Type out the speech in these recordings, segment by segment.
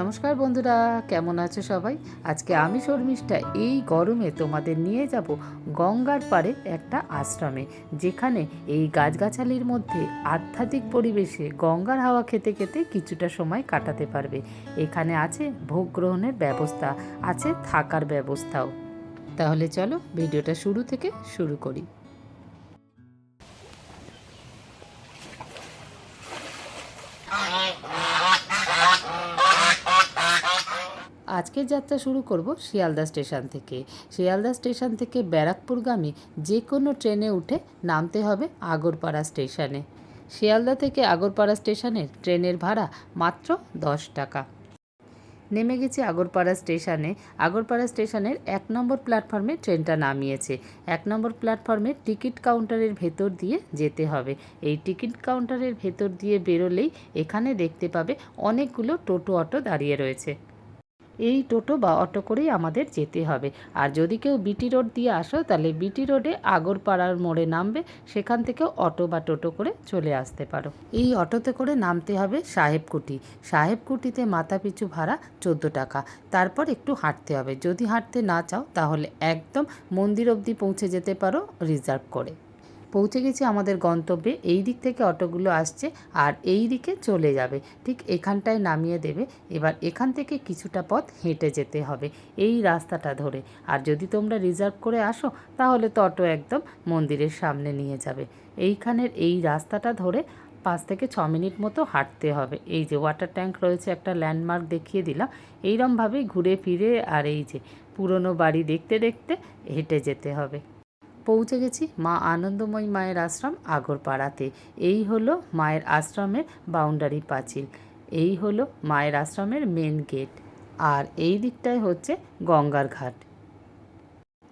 নমস্কার বন্ধুরা, কেমন আছো সবাই? আজকে আমি শর্মিষ্ঠা, এই গরমে তোমাদের নিয়ে যাব গঙ্গার পাড়ে একটা আশ্রমে, যেখানে এই গাছগাছালির মধ্যে আধ্যাত্মিক পরিবেশে গঙ্গার হাওয়া খেতে খেতে কিছুটা সময় কাটাতে পারবে। এখানে আছে ভোগ গ্রহণের ব্যবস্থা, আছে থাকার ব্যবস্থাও। তাহলে চলো, ভিডিওটা শুরু থেকে শুরু করি। আজকের যাত্রা শুরু করব শিয়ালদা স্টেশন থেকে। শিয়ালদা স্টেশন থেকে ব্যারাকপুরগামী যে কোনো ট্রেনে উঠে নামতে হবে আগরপাড়া স্টেশনে। শিয়ালদা থেকে আগরপাড়া স্টেশনের ট্রেনের ভাড়া মাত্র দশ টাকা। নেমে গেছি আগরপাড়া স্টেশনে। আগরপাড়া স্টেশনের এক নম্বর প্ল্যাটফর্মে ট্রেনটা নামিয়েছে। এক নম্বর প্ল্যাটফর্মে টিকিট কাউন্টারের ভেতর দিয়ে যেতে হবে। এই টিকিট কাউন্টারের ভেতর দিয়ে বেরোলেই এখানে দেখতে পাবে অনেকগুলো টোটো অটো দাঁড়িয়ে রয়েছে। এই টোটো বা অটো করেই আমাদের যেতে হবে। আর যদি কেউ বিটি রোড দিয়ে আসো, তাহলে বিটি রোডে আগরপাড়ার মোড়ে নামবে। সেখান থেকে অটো বা টোটো করে চলে আসতে পারো। এই অটোতে করে নামতে হবে সাহেবকুটি। সাহেবকুটিতে মাথা পিছু ভাড়া চোদ্দ টাকা। তারপর একটু হাঁটতে হবে। যদি হাঁটতে না চাও, তাহলে একদম মন্দির অবধি পৌঁছে যেতে পারো রিজার্ভ করে। পৌঁছে গেছি আমাদের গন্তব্যে। এই দিক থেকে অটোগুলো আসছে আর এই দিকে চলে যাবে। ঠিক এখানটায় নামিয়ে দেবে। এবার এখান থেকে কিছুটা পথ হেঁটে যেতে হবে এই রাস্তাটা ধরে। আর যদি তোমরা রিজার্ভ করে আসো, তাহলে তো অটো একদম মন্দিরের সামনে নিয়ে যাবে। এইখানের এই রাস্তাটা ধরে পাঁচ থেকে ছ মিনিট মতো হাঁটতে হবে। এই যে ওয়াটার ট্যাঙ্ক রয়েছে, একটা ল্যান্ডমার্ক দেখিয়ে দিলাম। এইরমভাবেই ঘুরে ফিরে আর এই যে পুরনো বাড়ি দেখতে দেখতে হেঁটে যেতে হবে। পৌঁছে গেছি মা আনন্দময়ী মায়ের আশ্রম আগরপাড়াতে। এই হলো মায়ের আশ্রমের বাউন্ডারি পাঁচিল। এই হলো মায়ের আশ্রমের মেন গেট আর এই দিকটায় হচ্ছে গঙ্গার ঘাট।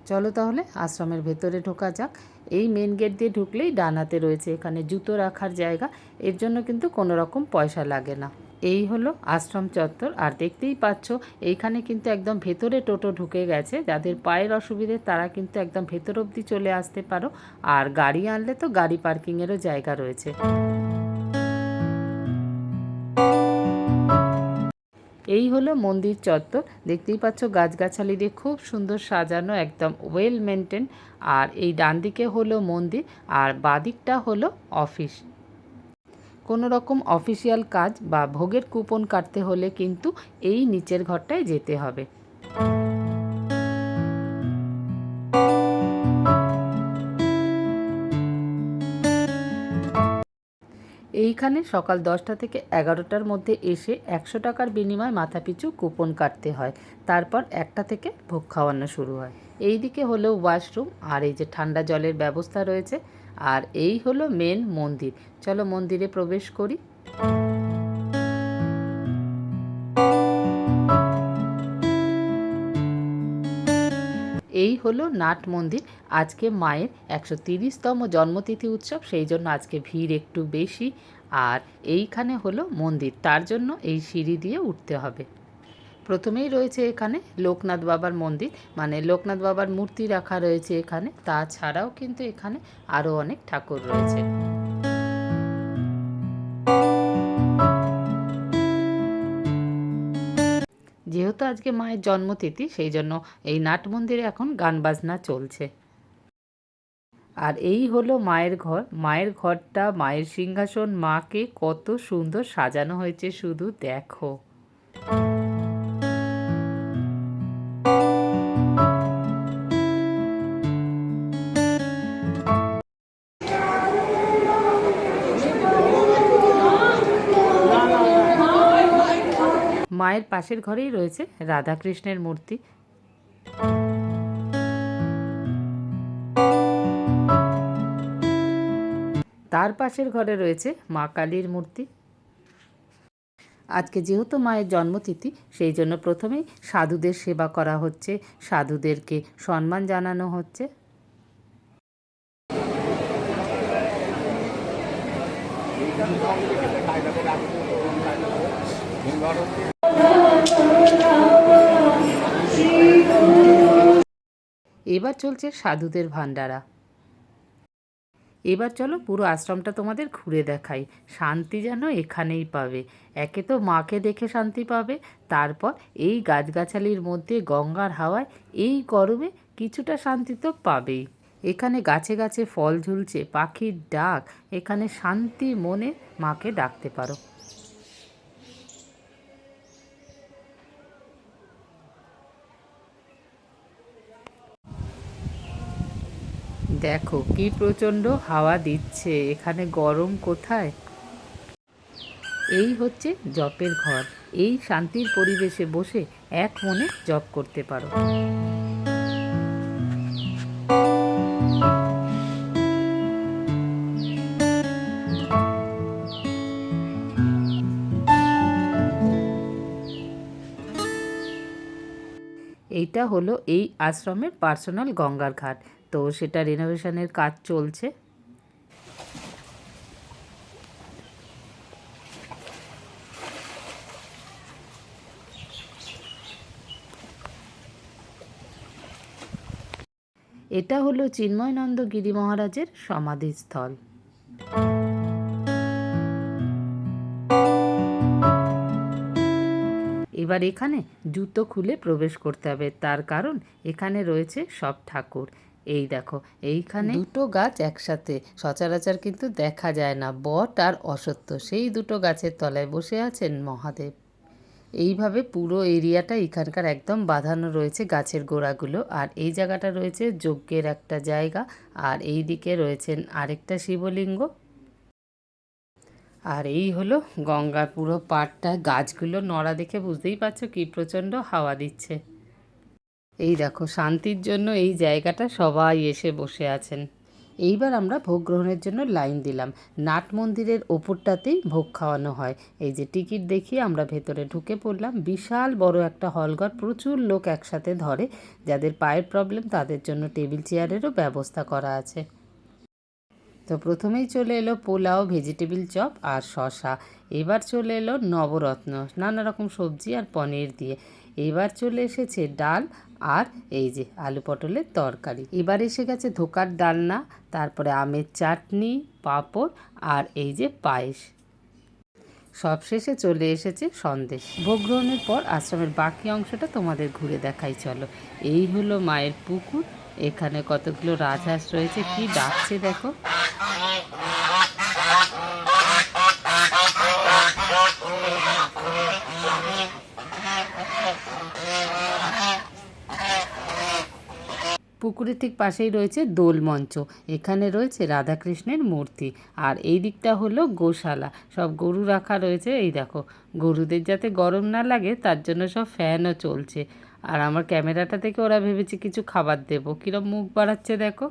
চলো তাহলে আশ্রমের ভেতরে ঢোকা যাক। এই মেন গেট দিয়ে ঢুকলেই ডানাতে রয়েছে এখানে জুতো রাখার জায়গা। এর জন্য কিন্তু কোনো রকম পয়সা লাগে না। এই হলো আশ্রম চত্বর। আর দেখতেই পাচ্ছ, এইখানে কিন্তু একদম ভেতরে টোটো ঢুকে গেছে। যাদের পায়ের অসুবিধে, তারা কিন্তু একদম ভেতর অবধি চলে আসতে পারো। আর গাড়ি আনলে তো গাড়ি পার্কিংয়েরও জায়গা রয়েছে। এই হলো মন্দির চত্বর। দেখতেই পাচ্ছ, গাছগাছালি দিয়ে খুব সুন্দর সাজানো, একদম ওয়েল মেনটেন আর এই ডান দিকে হলো মন্দির, আর বাদিকটা হলো অফিস কোনো রকম অফিসিয়াল কাজ বা ভোগের কুপন কাটতে হলে কিন্তু এই নিচের ঘরটায় যেতে হবে। এইখানে সকাল দশটা থেকে এগারোটার মধ্যে এসে একশো টাকার বিনিময়ে মাথাপিছু কুপন কাটতে হয়। তারপর একটা থেকে ভোগ খাওয়ানো শুরু হয়। এই দিকে হলো ওয়াশরুম, আর এই যে ঠান্ডা জলের ব্যবস্থা রয়েছে আর এই হলো মেন মন্দির। চলো মন্দিরে প্রবেশ করি। এই হলো নাট মন্দির। আজকে মায়ের একশো তিরিশতম জন্মতিথি উৎসব, সেই জন্য আজকে ভিড় একটু বেশি। আর এইখানে হলো মন্দির, তার জন্য এই সিঁড়ি দিয়ে উঠতে হবে। প্রথমেই রয়েছে এখানে লোকনাথ বাবার মন্দির। মানে লোকনাথ বাবার মূর্তি রাখা রয়েছে এখানে। তাছাড়াও কিন্তু এখানে আরও অনেক ঠাকুর রয়েছে। যেহেতু আজকে মায়ের জন্মতিথি, সেই জন্য এই নাট মন্দিরে এখন গান বাজনা চলছে। আর এই হলো মায়ের ঘর। মায়ের ঘরটা, মায়ের সিংহাসন, মাকে কত সুন্দর সাজানো হয়েছে, শুধু দেখো। পাশের ঘরেই রয়েছে রাধাকৃষ্ণের মূর্তি। তার পাশের ঘরে রয়েছে মা কালীর মূর্তি। আজকে যেহেতু মায়ের জন্মতিথি, সেই জন্য প্রথমেই সাধুদের সেবা করা হচ্ছে, সাধুদেরকে সম্মান জানানো হচ্ছে। এবার চলছে সাধুদের ভান্ডারা এবার চলো পুরো আশ্রমটা তোমাদের ঘুরে দেখাই। শান্তি যেন এখানেই পাবে। একে তো মাকে দেখে শান্তি পাবে। তারপর এই গাছগাছালির মধ্যে গঙ্গার হাওয়ায় এই গরমে কিছুটা শান্তি তো পাবেই। এখানে গাছে গাছে ফল ঝুলছে, পাখির ডাক। এখানে শান্তি মনে মাকে ডাকতে পারো। দেখো, কি প্রচণ্ড হাওয়া দিচ্ছে। এখানে গরম কোথায়? এই হচ্ছে জপের ঘর। এই শান্তির পরিবেশে বসে এক মনে জপ করতে পারো। এইটা হলো এই আশ্রমের পার্সোনাল গঙ্গার ঘাট। তো সেটা রিনোভেশনের কাজ চলছে। এটা হলো চিন্ময়নন্দ গিরি মহারাজের সমাধিস্থল। এবার এখানে জুতো খুলে প্রবেশ করতে হবে, তার কারণ এখানে রয়েছে সব ঠাকুর। এই দেখো, এইখানে দুটো গাছ একসাথে, সচরাচর কিন্তু দেখা যায় না, বট আর অসত্য সেই দুটো গাছের তলায় বসে আছেন মহাদেব। এইভাবে পুরো এরিয়াটা এখানকার একদম বাঁধানো রয়েছে গাছের গোড়াগুলো, আর এই জায়গাটা রয়েছে যজ্ঞের একটা জায়গা, আর এই দিকে রয়েছেন আরেকটা শিবলিঙ্গ। আর এই হলো গঙ্গার পুরো পাড়টা, গাছগুলো নড়া দেখে বুঝতেই পারছ কি প্রচণ্ড হাওয়া দিচ্ছে। এই দেখো, শান্তির জন্য এই জায়গাটা সবাই এসে বসে আছেন। এইবার আমরা ভোগ গ্রহণের জন্য লাইন দিলাম। নাট মন্দিরের ওপরটাতেই ভোগ খাওয়ানো হয়। এই যে টিকিট দেখিয়ে আমরা ভেতরে ঢুকে পড়লাম। বিশাল বড় একটা হলঘর প্রচুর লোক একসাথে ধরে, যাদের পায়ের প্রবলেম তাদের জন্য টেবিল চেয়ারেরও ব্যবস্থা করা আছে। তো প্রথমেই চলে এলো পোলাও, ভেজিটেবিল চপ আর শশা এবার চলে এলো নবরত্ন, নানা রকম সবজি আর পনির দিয়ে। এবার চলে এসেছে ডাল আর এই যে আলু পটলের তরকারি। এবার এসে গেছে ধোকার ডালনা, তারপরে আমের চাটনি, পাঁপড় আর এই যে পায়েস। সবশেষে চলে এসেছে সন্দেশ। ভোগ গ্রহণের পর আশ্রমের বাকি অংশটা তোমাদের ঘুরে দেখাই, চলো। এই হলো মায়ের পুকুর, এখানে কতগুলো রাজহাঁস রয়েছে, কি ডাকছে দেখো। পুকুরের ঠিক পাশেই রয়েছে দোল মঞ্চ। এখানে রয়েছে রাধাকৃষ্ণের মূর্তি। আর এই দিকটা হলো গোশালা। সব গরু রাখা রয়েছে। এই দেখো, গরুদের যাতে গরম না লাগে, তার জন্য সব ফ্যানও চলছে। আর আমার ক্যামেরাটা থেকে ওরা ভেবেছে কিছু খাবার দেবো। কীরকম মুখ বাড়াচ্ছে দেখো।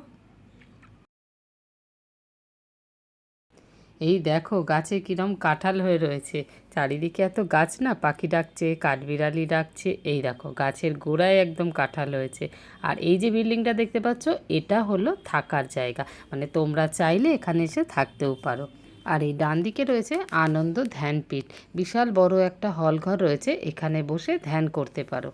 এই দেখো, গাছে কিরম কাঁঠাল হয়ে রয়েছে। চারিদিকে এত গাছ না, পাখি ডাকছে, কাঠবিড়ালি ডাকছে, এই দেখো, গাছের গোড়ায় একদম কাঁঠাল হয়েছে। আর এই যে বিল্ডিংটা দেখতে পাচ্ছ, এটা হলো থাকার জায়গা। মানে তোমরা চাইলে এখানে এসে থাকতেও পারো। আর এই ডান দিকে রয়েছে আনন্দ ধ্যানপীঠ। বিশাল বড় একটা হলঘর রয়েছে, এখানে বসে ধ্যান করতে পারো।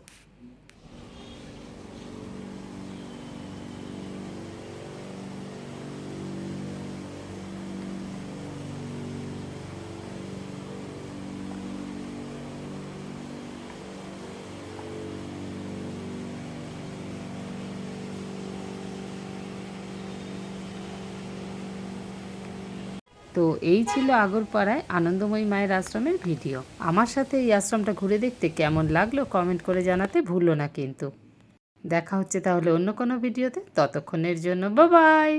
তো এই ছিল আগরপাড়ায় আনন্দময়ী মায়ের আশ্রমের ভিডিও। আমার সাথে এই আশ্রমটা ঘুরে দেখতে কেমন লাগল কমেন্ট করে জানাতে ভুলো না কিন্তু। দেখা হচ্ছে তাহলে অন্য কোনো ভিডিওতে। ততক্ষণের জন্য বাবাই